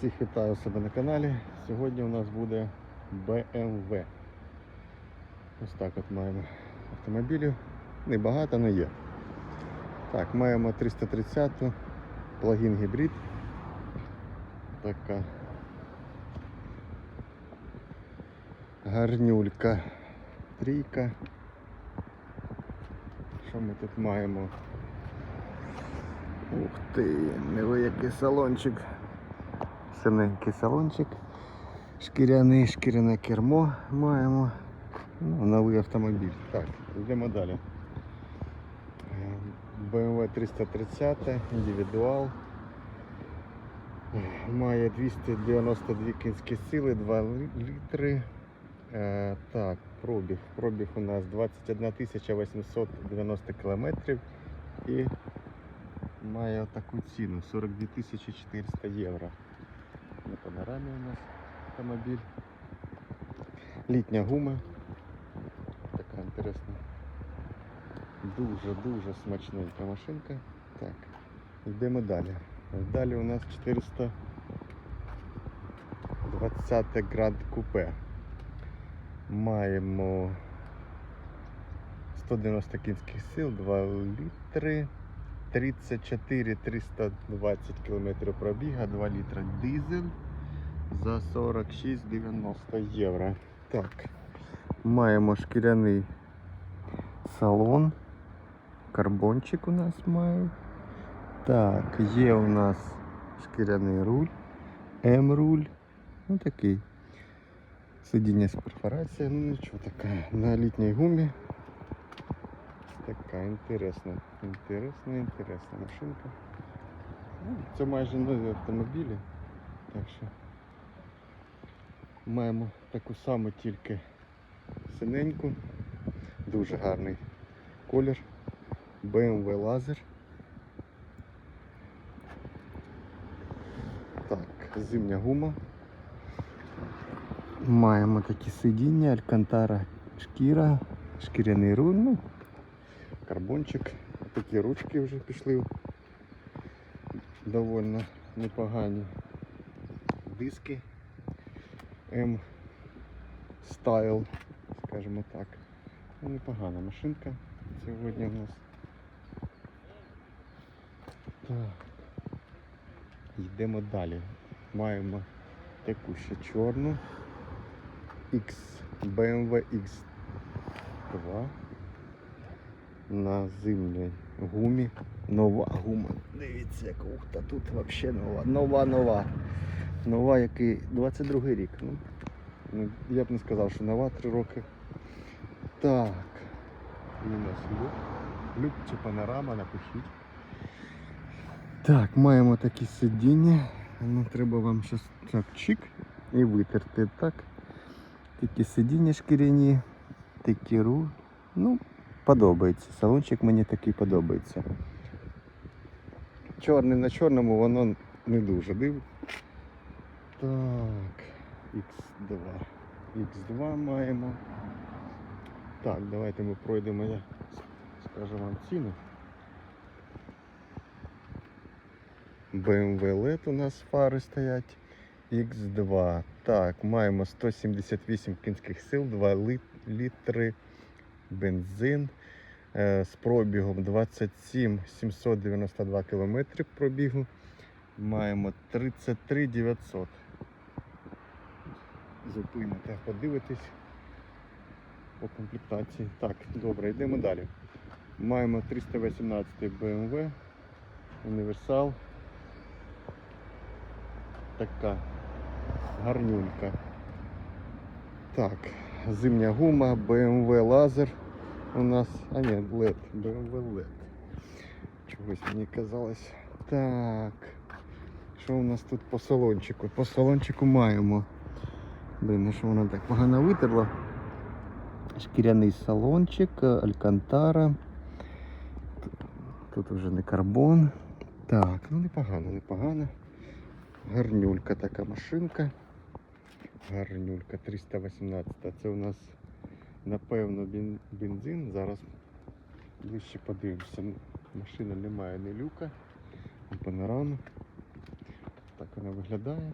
Всіх вітаю себе на каналі. Сьогодні у нас буде BMW. Ось так от маємо автомобілів. Небагато, але є. Так, маємо 330 ту плагін гібрид. Така гарнюлька. Трійка. Що ми тут маємо? Ух ти, невеликий салончик. Синенький салончик. Шкіряний, шкіряне кермо маємо. Ну, новий автомобіль. Так, йдемо далі. Е, BMW 330 індивідуал. Е, Має 292 кінські сили, 2 літри. Е, так, пробіг. Пробіг у нас 21 890 кілометрів і має таку ціну 42 400 євро. На панорамі у нас автомобіль. Літня гума. Така інтересна. Дуже-дуже смачненька машинка. Так, йдемо далі. Далі у нас 420 Grand Coupe. Маємо 190 кінських сил, 2 літри. 34 320 км пробіга, 2 літра дизель за 46,90 євро. Так, маємо шкіряний салон. Карбончик у нас має. Так, є у нас шкіряний руль, М-руль. Ну такий. Сидіння з перфорацією, ну нічого така. На літній гумі. Така інтересна, інтересна, інтересна машинка. Ну, Це майже нові автомобілі. Так що маємо таку саму тільки синеньку. Дуже гарний колір. BMW лазер. Так, зимня гума. Маємо такі сидіння, алькантара шкіра, шкіряний руль. Карбончик. Такі ручки вже пішли. Довольно непогані диски M Style, скажімо так. Ну, непогана машинка сьогодні у нас. Так. Йдемо далі. Маємо таку ще чорну X BMW X2 на зимній гумі. Нова гума. Дивіться, яка ух, та тут взагалі нова. Нова, нова. Який 22 рік. Ну, ну, я б не сказав, що нова 3 роки. Так. І у нас люк. Люк чи панорама, напишіть. Так, маємо такі сидіння. Ну, треба вам щось так чик і витерти. Так. Такі сидіння шкіряні, такі руль. Ну, подобається. Салончик мені такий подобається. Чорний на чорному воно не дуже див. Так, X2. X2 маємо. Так, давайте ми пройдемо, я скажу вам ціну. BMW LED у нас фари стоять. X2. Так, маємо 178 кінських сил, 2 літри бензин е, з пробігом 27 792 км пробігу. Маємо 33 900. Зупините, подивитись по комплектації. Так, добре, йдемо далі. Маємо 318 BMW універсал. Така гарнюнька. Так, зимня гума, BMW лазер у нас. А ні, LED, BMW LED. Чогось мені казалось. Так. Що у нас тут по салончику? По салончику маємо. Блін, ну що вона так погано витерла. Шкіряний салончик, алькантара. Тут вже не карбон. Так, ну непогано, непогано. Гарнюлька така машинка. Гарнюлька 318. Це у нас напевно бензин. Зараз ближче подивимося. Машина не має ні люка, ні. Так вона виглядає.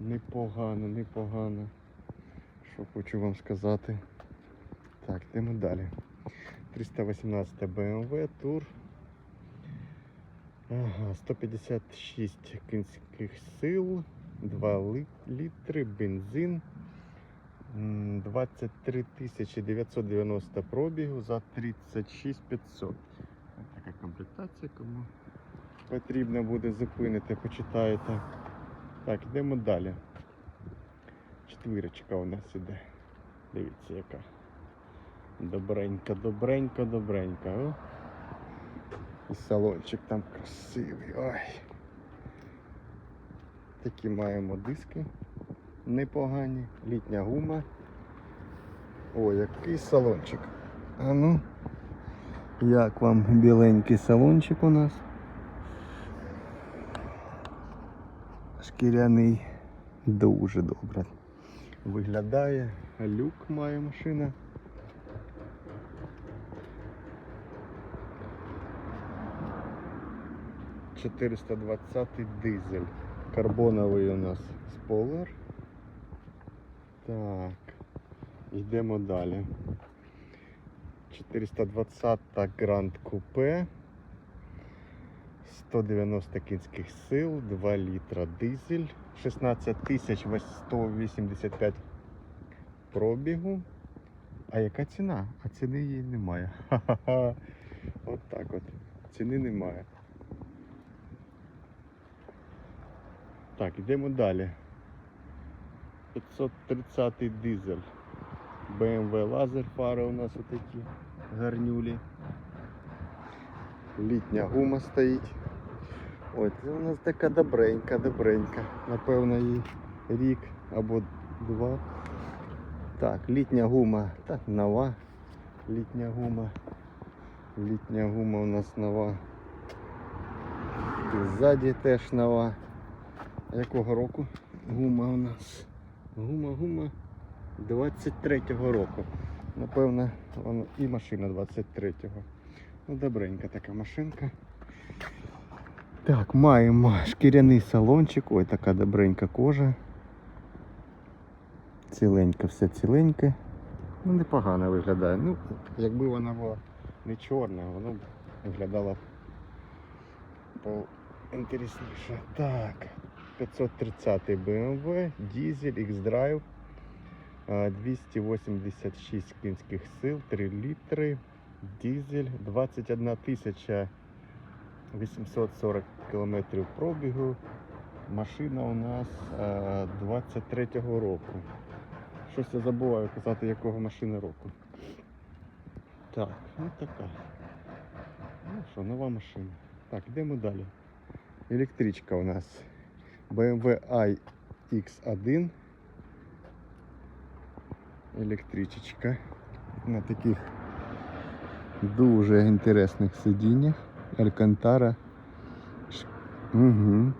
Непогано, непогано. Що хочу вам сказати. Так, йдемо далі. 318 BMW Tour. Ага, 156 кінських сил, 2 літри, бензин. 23 990 пробігу за 36 500. Ось така комплектація, кому потрібно буде зупинити, почитаєте. Так, йдемо далі. Четвірочка у нас іде. Дивіться, яка. Добренька, добренька, добренька. О. І салончик там красивий. Ой. Такі маємо диски непогані, літня гума. О, який салончик. А ну, як вам біленький салончик у нас? Шкіряний дуже добре. Виглядає, люк має машина. «420 дизель. Карбоновий у нас спойлер. Так, йдемо далі. 420 Grand Coupe. 190 кінських сил, 2 літра дизель, 16 185 пробігу. А яка ціна? А ціни її немає. Ха-ха-ха. От так от. Ціни немає. Так, йдемо далі. 530 дизель. BMW лазер фари у нас отакі гарнюлі. Літня гума стоїть. Ой, це у нас така добренька, добренька. Напевно, їй рік або два. Так, літня гума. Так, нова. Літня гума. Літня гума у нас нова. І ззаді теж нова. Якого року гума у нас? Гума, гума 23-го року. Напевно, воно і машина 23-го. Ну, добренька така машинка. Так, маємо шкіряний салончик. Ой, така добренька кожа. Ціленька, все ціленьке. Ну, непогано виглядає. Ну, якби вона була не чорна, воно б виглядало поінтересніше. Так, 530 BMW, дизель, X-Drive, 286 кінських сил, 3 літри, дизель, 21 тисяча 840 кілометрів пробігу. Машина у нас е, 23-го року. Щось я забуваю казати, якого машини року. Так, ну така. Ну що, нова машина. Так, йдемо далі. Електричка у нас BMW iX1. Електричечка на таких дуже інтересних сидіннях. Алькантара. Угу.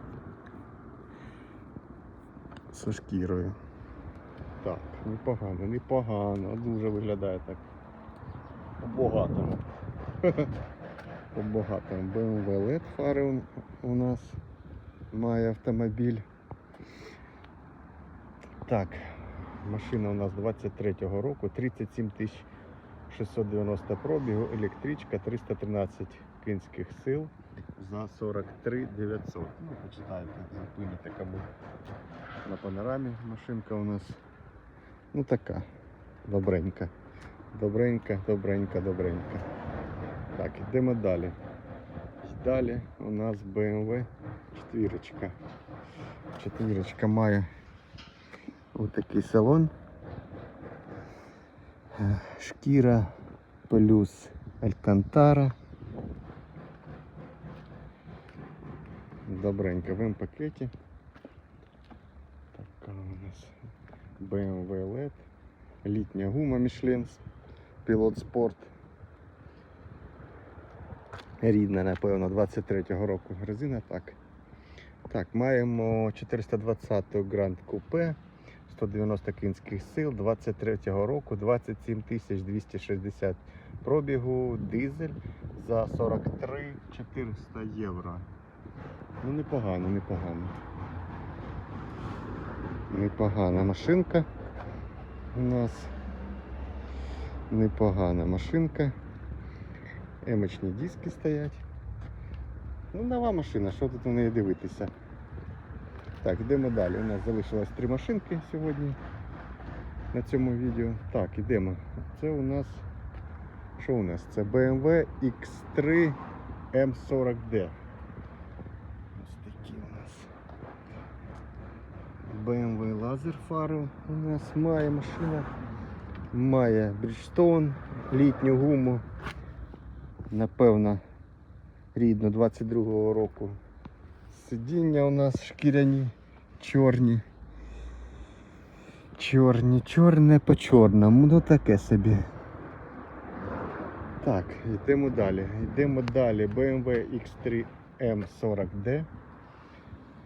Со шкірою. Так, непогано, непогано. Дуже виглядає так. По-багатому. По-багатому. BMW LED фари у нас має автомобіль. Так, машина у нас 23-го року, 37 тисяч 690 пробігу, електричка 313 кінських сил за 43 900. Ну, почитайте, зупините кому на панорамі машинка у нас. Ну така, добренька. Добренька, добренька, добренька. Так, йдемо далі. Далі у нас BMW четвірочка. Четвірочка має отакий салон. Е, Шкіра плюс Алькантара. Добренько в М-пакеті. Така у нас BMW LED. Літня гума Michelin Pilot Sport. Рідна, напевно, 23-го року резина. Так. Так, маємо 420 Grand Coupe, 190 кінських сил, 23-го року, 27 260 пробігу, дизель за 43 400 євро. Ну непогано, непогано. Непогана машинка у нас. Непогана машинка. Емочні диски стоять. Ну, нова машина, що тут на неї дивитися? Так, йдемо далі. У нас залишилось три машинки сьогодні на цьому відео. Так, ідемо. Це у нас. Що у нас? Це BMW X3 M40D. Ось такі у нас. BMW лазер фару у нас має машина. Має Bridgestone, літню гуму. Напевно, рідно 22-го року. Сидіння у нас шкіряні, чорні. Чорні, чорне по чорному, ну таке собі. Так, йдемо далі. Йдемо далі. BMW X3 M40D.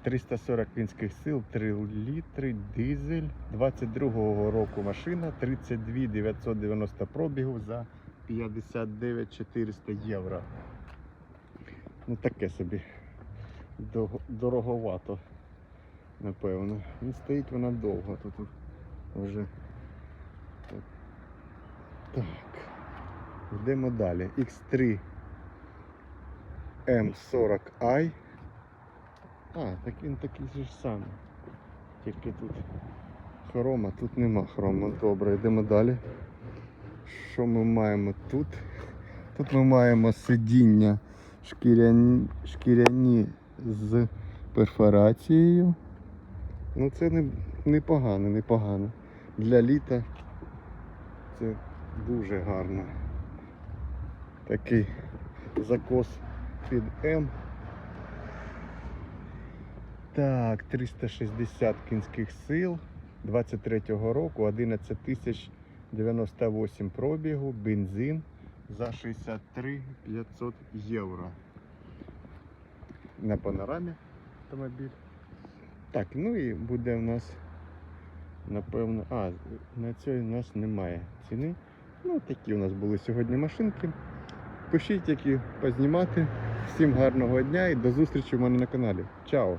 340 кінських сил, 3 літри, дизель. 22-го року машина, 32 990 пробігу за 59 400 євро. Ну таке собі. Дороговато, напевно. Ну, стоїть вона довго тут вже. Так. Йдемо далі. X3 M40i. А, так він такий ж самий. Тільки тут хрома, тут нема хрома. Добре, йдемо далі. Що ми маємо тут? Тут ми маємо сидіння шкіряні, шкіряні з перфорацією. Ну це не, непогано, непогано. Для літа це дуже гарно. Такий закос під М. Так, 360 кінських сил 23-го року, 11 тисяч 98 пробігу, бензин за 63 500 євро. На панорамі автомобіль. Так, ну і буде у нас, напевно, а, на цій у нас немає ціни. Ну, такі у нас були сьогодні машинки. Пишіть, які познімати. Всім гарного дня і до зустрічі в мене на каналі. Чао!